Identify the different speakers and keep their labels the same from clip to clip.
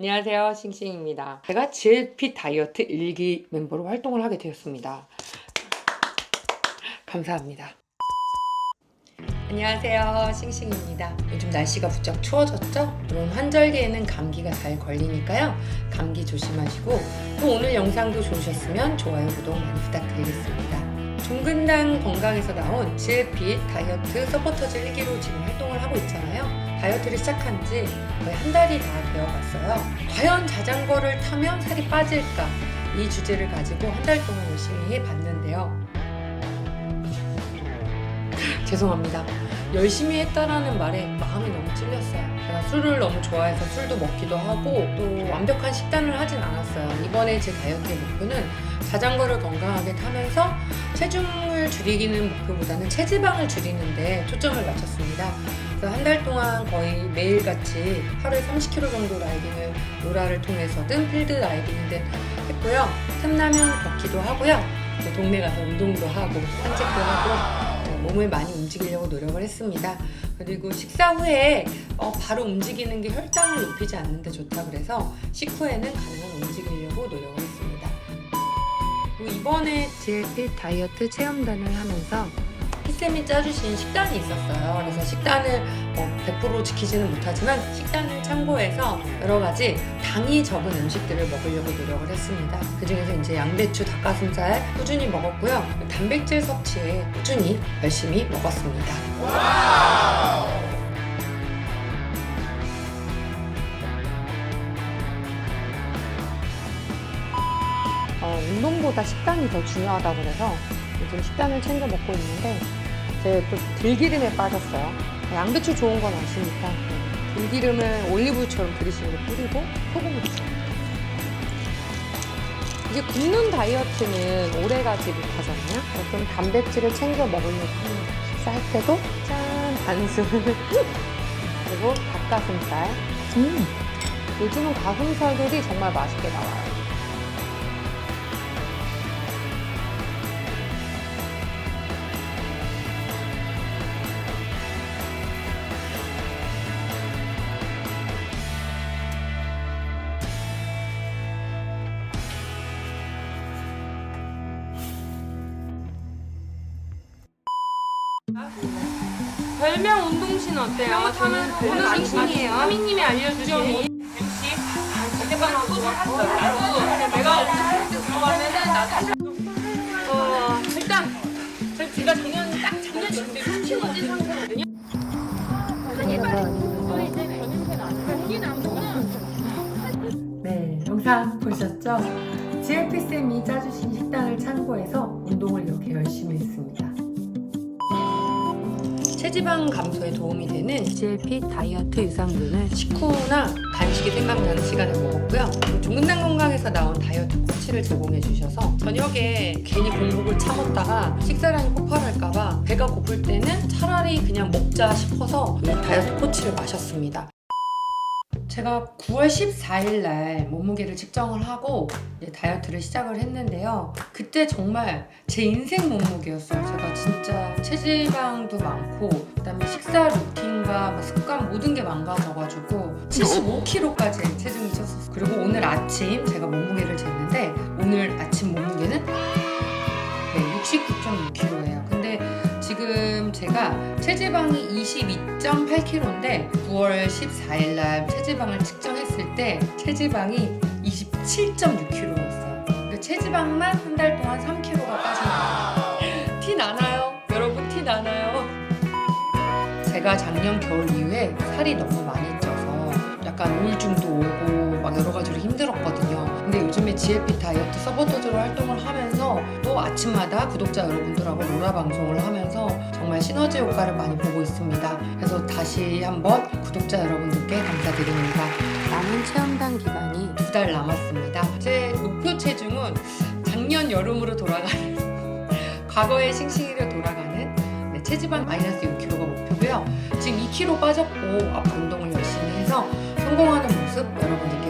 Speaker 1: 안녕하세요. 싱싱입니다. 제가 GLP 다이어트 일기 멤버로 활동을 하게 되었습니다. 감사합니다. 안녕하세요. 싱싱입니다. 요즘 날씨가 부쩍 추워졌죠? 그럼 환절기에는 감기가 잘 걸리니까요. 감기 조심하시고 또 오늘 영상도 좋으셨으면 좋아요, 구독 많이 부탁드리겠습니다. 종근당 건강에서 나온 GLP 다이어트 서포터즈 일기로 지금 활동을 하고 있잖아요. 다이어트를 시작한 지 거의 한 달이 다 되어 갔어요. 과연 자전거를 타면 살이 빠질까? 이 주제를 가지고 한 달 동안 열심히 해 봤는데요. 죄송합니다. 열심히 했다라는 말에 마음이 너무 찔렸어요. 제가 술을 너무 좋아해서 술도 먹기도 하고 또 완벽한 식단을 하진 않았어요. 이번에 제 다이어트의 목표는 자전거를 건강하게 타면서 체중을 줄이기는 목표보다는 체지방을 줄이는데 초점을 맞췄습니다. 그래서 한 달 동안 거의 매일같이 하루에 30km 정도 라이딩을 로라를 통해서든 필드 라이딩이든 했고요. 틈나면 걷기도 하고요. 또 동네 가서 운동도 하고 산책도 하고 어, 몸을 많이 움직이려고 노력을 했습니다. 그리고 식사 후에 어, 바로 움직이는 게 혈당을 높이지 않는데 좋다 그래서 식후에는 가능한 움직이려고 노력을 했습니다. 이번에 GLP 다이어트 체험단을 하면서 피쌤이 짜주신 식단이 있었어요. 그래서 식단을 어, 100% 지키지는 못하지만 식단을 참고해서 여러 가지 당이 적은 음식들을 먹으려고 노력을 했습니다. 그 중에서 이제 양배추, 닭가슴살 꾸준히 먹었고요. 단백질 섭취에 꾸준히 열심히 먹었습니다. 어, 운동보다 식단이 더 중요하다고 그래서 요즘 식단을 챙겨 먹고 있는데 제가 또 들기름에 빠졌어요. 양배추 좋은 건 아시니까 들기름을 올리브유처럼 거 뿌리고 소금을 넣어요. 이제 굶는 다이어트는 오래가지 못하잖아요. 그럼 단백질을 챙겨 먹으려고 식사할 때도 짠 단순 그리고 닭가슴살. 음. 요즘은 가슴살들이 정말 맛있게 나와요.
Speaker 2: 별명 운동신 어때요? 저는 운동신이에요. 하미님이 알려주신 MC 대박하고 그리고 내가 들어가면은 나 사실 어 일단 저 제가 작년 딱 작년 준비 10kg 찐 상태거든요.
Speaker 1: 네, 영상 보셨죠? GLP쌤이 짜주신 식단을 참고해서 운동을 이렇게 열심히 했습니다. 체지방 감소에 도움이 되는 GLP 다이어트 유산균을 식후나 간식이 생각나는 시간에 먹었고요. 종근당 건강에서 나온 다이어트 코치를 제공해 주셔서 저녁에 괜히 공복을 참았다가 식사량이 폭발할까봐 배가 고플 때는 차라리 그냥 먹자 싶어서 이 다이어트 코치를 마셨습니다. 제가 9월 14일 날 몸무게를 측정을 하고 다이어트를 시작을 했는데요. 그때 정말 제 인생 몸무게였어요. 제가 진짜 체지방도 많고 그다음에 식사 루틴과 뭐 습관 모든 게 망가져가지고 75kg까지 체중이 쪘었어요. 그리고 오늘 아침 제가 몸무게를 쟀는데 오늘 아침 몸무게 체지방이 22.8kg인데 9월 14일 날 체지방을 측정했을 때 체지방이 27.6kg였어요. 그러니까 체지방만 한 달 동안 3kg가 빠진 거예요. 티 나나요? 여러분 티 나나요? 제가 작년 겨울 이후에 살이 너무 많이 쪄서 약간 우울증도 오고 막 여러 가지로 힘들었거든요. 근데 요즘에 GLP 다이어트 서포터즈로 활동을 하면서 또 아침마다 구독자 여러분들하고 로라 방송을 하면서 정말 시너지 효과를 많이 보고 있습니다. 그래서 다시 한번 구독자 여러분들께 감사드립니다. 남은 체험단 기간이 두 달 남았습니다. 제 목표 체중은 작년 여름으로 돌아가는 과거의 싱싱이로 돌아가는 네, 체지방 마이너스 6kg가 목표고요. 지금 2kg 빠졌고 앞으로 운동을 열심히 해서 성공하는 모습 여러분들께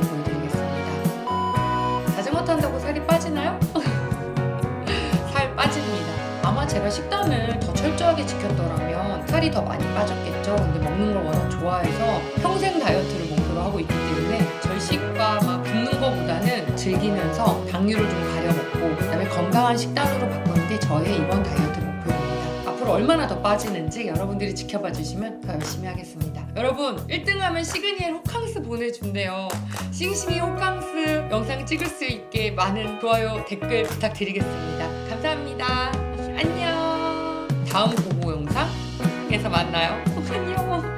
Speaker 1: 제가 식단을 더 철저하게 지켰더라면 살이 더 많이 빠졌겠죠. 근데 먹는 걸 워낙 좋아해서 평생 다이어트를 목표로 하고 있기 때문에 절식과 막 굶는 거보다는 즐기면서 당류를 좀 가려 먹고 그다음에 건강한 식단으로 바꾸는 게 저의 이번 다이어트 목표입니다. 앞으로 얼마나 더 빠지는지 여러분들이 지켜봐 주시면 더 열심히 하겠습니다. 여러분 1등하면 시그니엘 호캉스 보내준대요. 싱싱이 호캉스 영상 찍을 수 있게 많은 좋아요 댓글 부탁드리겠습니다. 감사합니다. 안녕. 다음 보고 영상에서 만나요. 안녕.